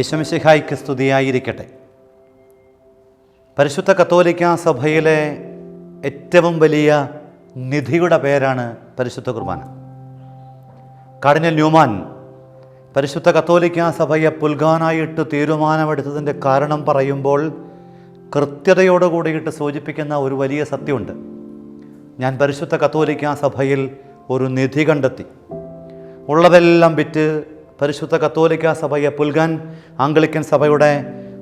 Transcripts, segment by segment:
യശമിശിഹായ്ക്ക് സ്തുതിയായിരിക്കട്ടെ പരിശുദ്ധ കത്തോലിക്ക സഭയിലെ ഏറ്റവും വലിയ നിധിയുടെ പേരാണ് പരിശുദ്ധ കുർബാന. കാർഡിനൽ ന്യൂമാൻ പരിശുദ്ധ കത്തോലിക്ക സഭയെ പുൽകാനായിട്ട് തീരുമാനമെടുത്തതിന്റെ കാരണം പറയുമ്പോൾ കൃത്യതയോട് കൂടിയിട്ട് സൂചിപ്പിക്കുന്ന ഒരു വലിയ സത്യമുണ്ട്. ഞാൻ പരിശുദ്ധ കത്തോലിക്ക സഭയിൽ ഒരു നിധി കണ്ടെത്തി. ഉള്ളതെല്ലാം വിറ്റ് പരിശുദ്ധ കത്തോലിക്ക സഭയെ പുൽകാൻ ആംഗ്ലിക്കൻ സഭയുടെ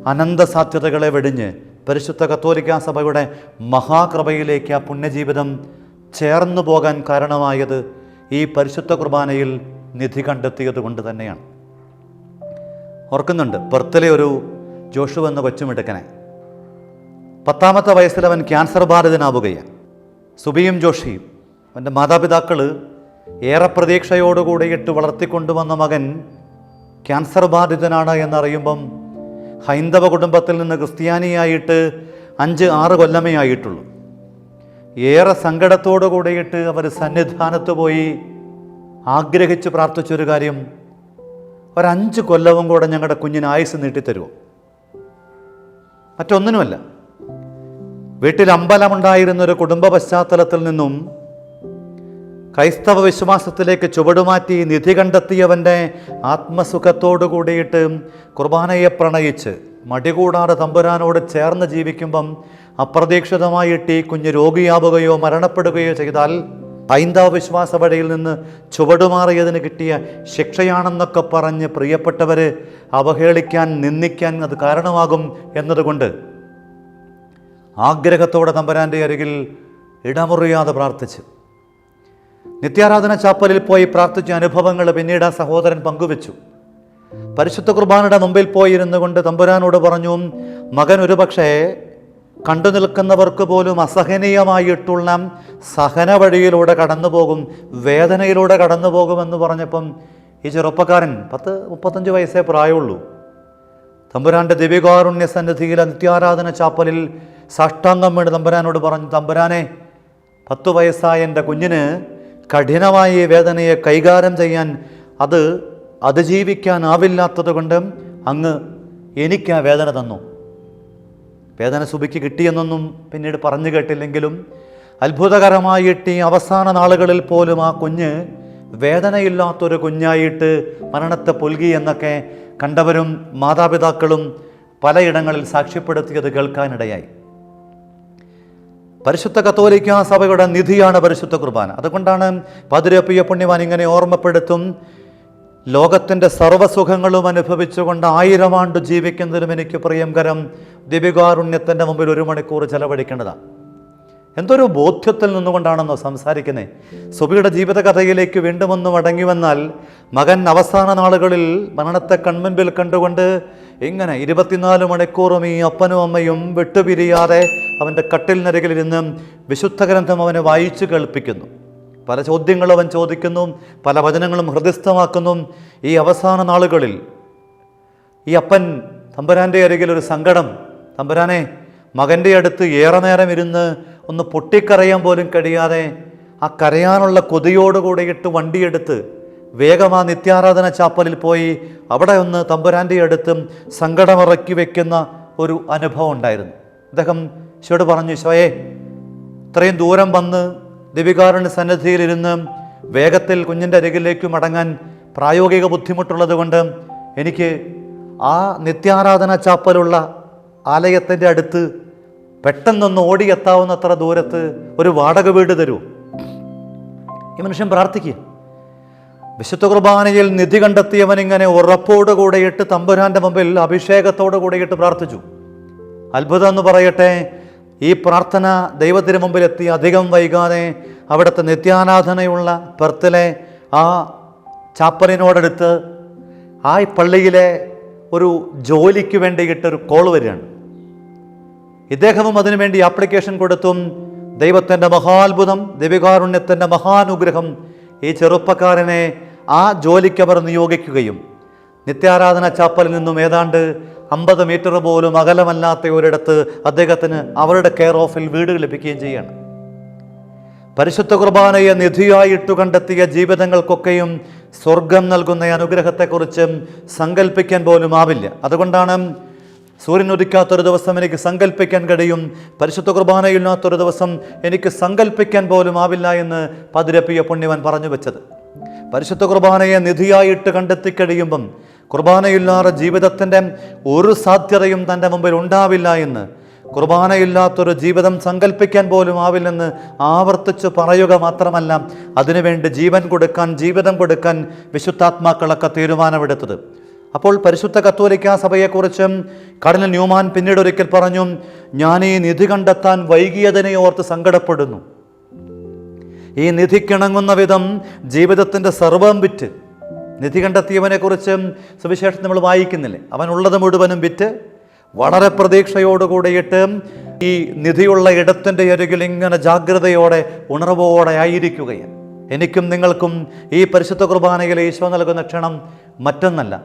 അനന്ത സാധ്യതകളെ വെടിഞ്ഞ് പരിശുദ്ധ കത്തോലിക്ക സഭയുടെ മഹാകൃപയിലേക്ക് ആ പുണ്യജീവിതം ചേർന്നു പോകാൻ കാരണമായത് ഈ പരിശുദ്ധ കുർബാനയിൽ നിധി കണ്ടെത്തിയത് കൊണ്ട് തന്നെയാണ്. ഓർക്കുന്നുണ്ട് പെർത്തിലെ ഒരു ജോഷു എന്ന കൊച്ചുമിടുക്കനെ. പത്താമത്തെ വയസ്സിൽ അവൻ ക്യാൻസർ ബാധിതനാവുകയാണ്. സുബിയും ജോഷിയും അവന്റെ മാതാപിതാക്കൾ ഏറെ പ്രതീക്ഷയോടുകൂടിയിട്ട് വളർത്തിക്കൊണ്ടുവന്ന മകൻ ക്യാൻസർ ബാധിതനാണ് എന്നറിയുമ്പം ഹൈന്ദവ കുടുംബത്തിൽ നിന്ന് ക്രിസ്ത്യാനിയായിട്ട് അഞ്ച് ആറ് കൊല്ലമേ ആയിട്ടുള്ളൂ ഏറെ സങ്കടത്തോടു കൂടിയിട്ട് അവർ സന്നിധാനത്ത് പോയി ആഗ്രഹിച്ച് പ്രാർത്ഥിച്ചൊരു കാര്യം ഒരഞ്ച് കൊല്ലവും കൂടെ ഞങ്ങളുടെ കുഞ്ഞിന് ആയുസ് നീട്ടിത്തരുമോ മറ്റൊന്നിനുമല്ല. വീട്ടിൽ അമ്പലമുണ്ടായിരുന്നൊരു കുടുംബ പശ്ചാത്തലത്തിൽ നിന്നും ക്രൈസ്തവ വിശ്വാസത്തിലേക്ക് ചുവടുമാറ്റി നിധി കണ്ടെത്തിയവന്റെ ആത്മസുഖത്തോടു കൂടിയിട്ട് കുർബാനയെ പ്രണയിച്ച് മടികൂടാതെ തമ്പുരാനോട് ചേർന്ന് ജീവിക്കുമ്പം അപ്രതീക്ഷിതമായിട്ട് ഈ കുഞ്ഞ് രോഗിയാവുകയോ മരണപ്പെടുകയോ ചെയ്താൽ ഹൈന്ദവ വിശ്വാസ വഴിയിൽ നിന്ന് ചുവടുമാറിയതിന് കിട്ടിയ ശിക്ഷയാണെന്നൊക്കെ പറഞ്ഞ് പ്രിയപ്പെട്ടവരെ അവഹേളിക്കാൻ നിന്ദിക്കാൻ അത് കാരണമാകും എന്നതുകൊണ്ട് ആഗ്രഹത്തോടെ തമ്പുരാന്റെ അരികിൽ ഇടമുറിയാതെ പ്രാർത്ഥിച്ചു നിത്യാരാധന ചാപ്പലിൽ പോയി പ്രാർത്ഥിച്ച അനുഭവങ്ങൾ പിന്നീട് ആ സഹോദരൻ പങ്കുവെച്ചു. പരിശുദ്ധ കുർബാനയുടെ മുമ്പിൽ പോയിരുന്നു കൊണ്ട് തമ്പുരാനോട് പറഞ്ഞു മകൻ ഒരുപക്ഷെ കണ്ടു നിൽക്കുന്നവർക്ക് പോലും അസഹനീയമായിട്ടുള്ള സഹന വഴിയിലൂടെ കടന്നു പോകും വേദനയിലൂടെ കടന്നു പോകുമെന്ന് പറഞ്ഞപ്പം ഈ ചെറുപ്പക്കാരൻ പത്ത് മുപ്പത്തഞ്ച് വയസ്സേ പ്രായമുള്ളൂ. തമ്പുരാന്റെ ദിവ്യകാരുണ്യ സന്നിധിയിലെ നിത്യാരാധന ചാപ്പലിൽ സാഷ്ടാംഗം വീണ് തമ്പുരാനോട് പറഞ്ഞു തമ്പുരാനെ പത്തു വയസ്സായ എന്റെ കുഞ്ഞിന് കഠിനമായ ഈ വേദനയെ കൈകാര്യം ചെയ്യാൻ അത് അതിജീവിക്കാനാവില്ലാത്തത് കൊണ്ട് അങ്ങ് എനിക്ക് ആ വേദന തന്നു. വേദന സുബിക്ക് കിട്ടിയെന്നൊന്നും പിന്നീട് പറഞ്ഞു കേട്ടില്ലെങ്കിലും അത്ഭുതകരമായിട്ട് ഈ അവസാന നാളുകളിൽ പോലും ആ കുഞ്ഞ് വേദനയില്ലാത്തൊരു കുഞ്ഞായിട്ട് മരണത്തെ പുൽകി എന്നൊക്കെ കണ്ടവരും മാതാപിതാക്കളും പലയിടങ്ങളിൽ സാക്ഷ്യപ്പെടുത്തിയത് കേൾക്കാനിടയായി. പരിശുദ്ധ കത്തോലിക്ക സഭയുടെ നിധിയാണ് പരിശുദ്ധ കുർബാന. അതുകൊണ്ടാണ് പതിരപ്പിയ പുണ്യവാൻ ഇങ്ങനെ ഓർമ്മപ്പെടുത്തും. ലോകത്തിന്റെ സർവസുഖങ്ങളും അനുഭവിച്ചുകൊണ്ട് ആയിരം ആണ്ട് ജീവിക്കുന്നതിനും എനിക്ക് പ്രിയങ്കരം ദിവികാരുണ്യത്തിന്റെ മുമ്പിൽ ഒരു മണിക്കൂർ ചെലവഴിക്കേണ്ടതാണ് എന്തൊരു ബോധ്യത്തിൽ നിന്നുകൊണ്ടാണെന്നോ സംസാരിക്കുന്നത് സുബിയുടെ ജീവിതകഥയിലേക്ക് വീണ്ടും ഒന്ന് മടങ്ങി വന്നാൽ മകൻ അവസാന നാളുകളിൽ മരണത്തെ കൺമുൻപിൽ കണ്ടുകൊണ്ട് ഇങ്ങനെ ഇരുപത്തിനാല് മണിക്കൂറും ഈ അപ്പനും അമ്മയും വിട്ടുപിരിയാതെ അവന്റെ കട്ടിലിനരികിലിരുന്ന് വിശുദ്ധ ഗ്രന്ഥം അവനെ വായിച്ചു കേൾപ്പിക്കുന്നു. പല ചോദ്യങ്ങളും അവൻ ചോദിക്കുന്നു പല വചനങ്ങളും ഹൃദയസ്ഥമാക്കുന്നു. ഈ അവസാന നാളുകളിൽ ഈ അപ്പൻ തമ്പുരാന്റെ അരികിൽ ഒരു സങ്കടം തമ്പുരാനെ മകന്റെ അടുത്ത് ഏറെ നേരം ഇരുന്ന് ഒന്ന് പൊട്ടിക്കരയാൻ പോലും കഴിയാതെ ആ കരയാനുള്ള കൊതിയോട് കൂടിയിട്ട് വണ്ടിയെടുത്ത് വേഗം ആ നിത്യാരാധന ചാപ്പലിൽ പോയി അവിടെ ഒന്ന് തമ്പുരാന്റെ അടുത്തും സങ്കടമിറക്കി വെക്കുന്ന ഒരു അനുഭവം ഉണ്ടായിരുന്നു. അദ്ദേഹം ഈശോയോട് പറഞ്ഞു ഈശോയെ ഇത്രയും ദൂരം വന്ന് ദിവികാരുണ്യ സന്നദ്ധിയിലിരുന്ന് വേഗത്തിൽ കുഞ്ഞിന്റെ അരികിലേക്ക് മടങ്ങാൻ പ്രായോഗിക ബുദ്ധിമുട്ടുള്ളത് കൊണ്ട് എനിക്ക് ആ നിത്യാരാധന ചാപ്പലുള്ള ആലയത്തിന്റെ അടുത്ത് പെട്ടെന്നൊന്ന് ഓടിയെത്താവുന്നത്ര ദൂരത്ത് ഒരു വാടക വീട് തരൂ. ഈ മനുഷ്യൻ പ്രാർത്ഥിക്കുക. വിശുദ്ധ കുർബാനയിൽ നിധി കണ്ടെത്തിയവൻ ഇങ്ങനെ ഉറപ്പോടു കൂടെയിട്ട് തമ്പുരാന്റെ മുമ്പിൽ അഭിഷേകത്തോടു കൂടെയിട്ട് പ്രാർത്ഥിച്ചു. അത്ഭുതം എന്ന് പറയട്ടെ ഈ പ്രാർത്ഥന ദൈവത്തിന് മുമ്പിൽ എത്തി അധികം വൈകാതെ അവിടുത്തെ നിത്യാരാധനയുള്ള പെർത്തിലെ ആ ചാപ്പലിനോടടുത്ത് ആ പള്ളിയിലെ ഒരു ജോലിക്ക് വേണ്ടിയിട്ടൊരു കോൾ വരികയാണ്. ഇദ്ദേഹവും അതിനുവേണ്ടി ആപ്ലിക്കേഷൻ കൊടുത്തും ദൈവത്തിന്റെ മഹാത്ഭുതം ദിവ്യകാരുണ്യത്തിന്റെ മഹാനുഗ്രഹം ഈ ചെറുപ്പക്കാരനെ ആ ജോലിക്കവർ നിയോഗിക്കുകയും നിത്യാരാധന ചാപ്പലിൽ നിന്നും ഏതാണ്ട് അമ്പത് മീറ്റർ പോലും അകലമല്ലാത്ത ഒരിടത്ത് അദ്ദേഹത്തിന് അവരുടെ കെയർ ഓഫിൽ വീട് ലഭിക്കുകയും ചെയ്യാണ്. പരിശുദ്ധ കുർബാനയെ നിധിയായിട്ടു കണ്ടെത്തിയ ജീവിതങ്ങൾക്കൊക്കെയും സ്വർഗം നൽകുന്ന അനുഗ്രഹത്തെക്കുറിച്ച് സങ്കല്പിക്കാൻ പോലും ആവില്ല. അതുകൊണ്ടാണ് സൂര്യൻ ഉദിക്കാത്തൊരു ദിവസം എനിക്ക് സങ്കല്പിക്കാൻ കഴിയും. പരിശുദ്ധ കുർബാനയില്ലാത്തൊരു ദിവസം എനിക്ക് സങ്കല്പിക്കാൻ പോലും ആവില്ല എന്ന് പതിരപ്പിയ പുണ്യവൻ പറഞ്ഞു വെച്ചത്. പരിശുദ്ധ കുർബാനയെ നിധിയായിട്ട് കണ്ടെത്തി കഴിയുമ്പം കുർബാനയില്ലാതെ ജീവിതത്തിന്റെ ഒരു സാധ്യതയും തന്റെ മുമ്പിൽ ഉണ്ടാവില്ല എന്ന് കുർബാനയില്ലാത്തൊരു ജീവിതം സങ്കല്പിക്കാൻ പോലും ആവില്ലെന്ന് ആവർത്തിച്ച് പറയുക മാത്രമല്ല അതിനുവേണ്ടി ജീവൻ കൊടുക്കാൻ ജീവിതം കൊടുക്കാൻ വിശുദ്ധാത്മാക്കളൊക്കെ തീരുമാനമെടുത്തത്. അപ്പോൾ പരിശുദ്ധ കത്തോലിക്ക സഭയെക്കുറിച്ചും കടലിൽ ന്യൂമാൻ പിന്നീട് ഒരിക്കൽ പറഞ്ഞു ഞാൻ ഈ നിധി കണ്ടെത്താൻ വൈകിയതിനെ ഓർത്ത് സങ്കടപ്പെടുന്നു. ഈ നിധിക്കിണങ്ങുന്ന വിധം ജീവിതത്തിന്റെ സർവം വിറ്റ് നിധി കണ്ടെത്തിയവനെക്കുറിച്ച് സുവിശേഷം നമ്മൾ വായിക്കുന്നില്ലേ? അവനുള്ളത് മുഴുവനും വിറ്റ് വളരെ പ്രതീക്ഷയോടുകൂടിയിട്ട് ഈ നിധിയുള്ള ഇടത്തിന്റെ അരികിൽ ഇങ്ങനെ ജാഗ്രതയോടെ ഉണർവോടെ ആയിരിക്കുകയാണ്. എനിക്കും നിങ്ങൾക്കും ഈ പരിശുദ്ധ കുർബാനയിൽ ഈശോ നൽകുന്ന ക്ഷണം മറ്റൊന്നല്ല.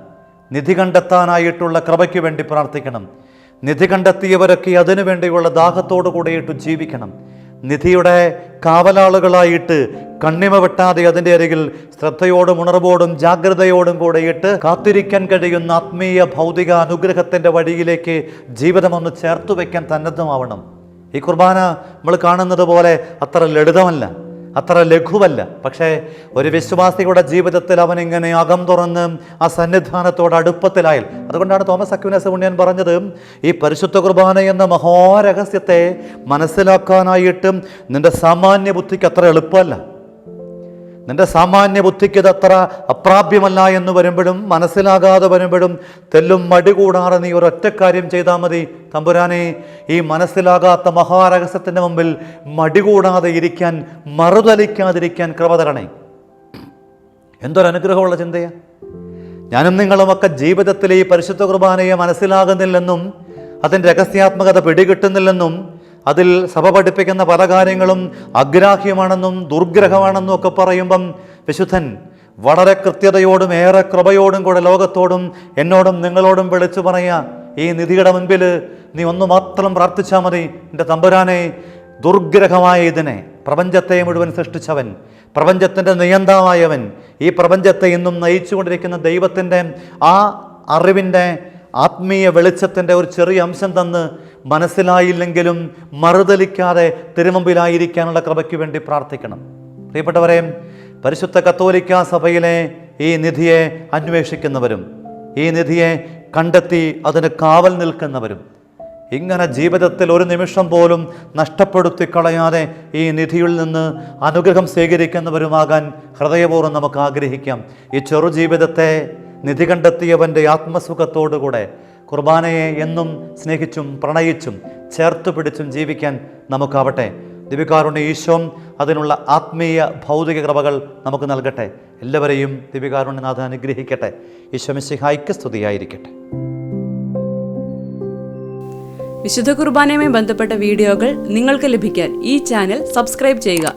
നിധി കണ്ടെത്താനായിട്ടുള്ള കൃപയ്ക്ക് വേണ്ടി പ്രാർത്ഥിക്കണം. നിധി കണ്ടെത്തിയവരൊക്കെ അതിനു വേണ്ടിയുള്ള ദാഹത്തോടു കൂടിയിട്ട് ജീവിക്കണം. നിധിയുടെ കാവലാളുകളായിട്ട് കണ്ണിമ വെട്ടാതെ അതിന്റെ അരികിൽ ശ്രദ്ധയോടും ഉണർവോടും ജാഗ്രതയോടും കൂടെയിട്ട് കാത്തിരിക്കാൻ കഴിയുന്ന ആത്മീയ ഭൗതിക അനുഗ്രഹത്തിന്റെ വഴിയിലേക്ക് ജീവിതമൊന്ന് ചേർത്തു വയ്ക്കാൻ സന്നദ്ധമാവണം ഈ കുർബാന നമ്മൾ കാണുന്നത് പോലെ അത്ര ലളിതമല്ല. അത്ര ലഘുവല്ല. പക്ഷേ ഒരു വിശ്വാസിയുടെ ജീവിതത്തിൽ അവൻ ഇങ്ങനെ അകം തുറന്ന് ആ സന്നിധാനത്തോട് അടുപ്പത്തിലായാൽ അതുകൊണ്ടാണ് തോമസ് അക്വിനാസ് പുണ്യൻ പറഞ്ഞത് ഈ പരിശുദ്ധ കുർബാന എന്ന മഹോരഹസ്യത്തെ മനസ്സിലാക്കാനായിട്ടും നിന്റെ സാമാന്യ ബുദ്ധിക്ക് അത്ര എളുപ്പമല്ല. നിന്റെ സാമാന്യ ബുദ്ധിക്ക് ഇത് അത്ര അപ്രാപ്യമല്ല എന്ന് വരുമ്പോഴും മനസ്സിലാകാതെ വരുമ്പോഴും തെല്ലും മടി കൂടാതെ നീ ഒരൊറ്റ കാര്യം ചെയ്താൽ മതി. തമ്പുരാനെ ഈ മനസ്സിലാകാത്ത മഹാരഹസ്യത്തിന്റെ മുമ്പിൽ മടി കൂടാതെ ഇരിക്കാൻ മറുതലിക്കാതിരിക്കാൻ കൃപ തരണേ. എന്തൊരനുഗ്രഹമുള്ള ചിന്തയാ. ഞാനും നിങ്ങളുമൊക്കെ ജീവിതത്തിൽ ഈ പരിശുദ്ധ കുർബാനയെ മനസ്സിലാകുന്നില്ലെന്നും അതിന്റെ രഹസ്യാത്മകത പിടികിട്ടുന്നില്ലെന്നും അതിൽ സഭ പഠിപ്പിക്കുന്ന പല കാര്യങ്ങളും അഗ്രാഹ്യമാണെന്നും ദുർഗ്രഹമാണെന്നും ഒക്കെ പറയുമ്പം വിശുദ്ധൻ വളരെ കൃത്യതയോടും ഏറെ കൃപയോടും കൂടെ ലോകത്തോടും എന്നോടും നിങ്ങളോടും വിളിച്ചു പറയാ ഈ നിധിയുടെ മുൻപിൽ നീ ഒന്ന് മാത്രം പ്രാർത്ഥിച്ചാൽ മതി എന്റെ തമ്പുരാനെ ദുർഗ്രഹമായ ഇതിനെ പ്രപഞ്ചത്തെ മുഴുവൻ സൃഷ്ടിച്ചവൻ പ്രപഞ്ചത്തിന്റെ നിയന്താവായവൻ ഈ പ്രപഞ്ചത്തെ ഇന്നും നയിച്ചുകൊണ്ടിരിക്കുന്ന ദൈവത്തിന്റെ ആ അറിവിന്റെ ആത്മീയ വെളിച്ചത്തിന്റെ ഒരു ചെറിയ അംശം തന്ന് മനസ്സിലായില്ലെങ്കിലും മറുതലിക്കാതെ തിരുമുമ്പിലായിരിക്കാനുള്ള കൃപയ്ക്ക് വേണ്ടി പ്രാർത്ഥിക്കണം. പ്രിയപ്പെട്ടവരെ പരിശുദ്ധ കത്തോലിക്ക സഭയിലെ ഈ നിധിയെ അന്വേഷിക്കുന്നവരും ഈ നിധിയെ കണ്ടെത്തി അതിന് കാവൽ നിൽക്കുന്നവരും ഇങ്ങനെ ജീവിതത്തിൽ ഒരു നിമിഷം പോലും നഷ്ടപ്പെടുത്തി കളയാതെ ഈ നിധിയിൽ നിന്ന് അനുഗ്രഹം സ്വീകരിക്കുന്നവരുമാകാൻ ഹൃദയപൂർവം നമുക്ക് ആഗ്രഹിക്കാം. ഈ ചെറു ജീവിതത്തെ നിധി കണ്ടെത്തിയവന്റെ ആത്മസുഖത്തോടുകൂടെ കുർബാനയെ എന്നും സ്നേഹിച്ചും പ്രണയിച്ചും ചേർത്ത് പിടിച്ചും ജീവിക്കാൻ നമുക്കാവട്ടെ. ദിവികാരുണ്യ ഈശോം അതിനുള്ള ആത്മീയ ഭൗതിക കൃപകൾ നമുക്ക് നൽകട്ടെ. എല്ലാവരെയും ദിവികാരുണ്യനാഥ അനുഗ്രഹിക്കട്ടെ. ഈശോമിശിഹായ്ക്ക് സ്തുതിയായിരിക്കട്ടെ. വിശുദ്ധ കുർബാനയുമായി ബന്ധപ്പെട്ട വീഡിയോകൾ നിങ്ങൾക്ക് ലഭിക്കാൻ ഈ ചാനൽ സബ്സ്ക്രൈബ് ചെയ്യുക.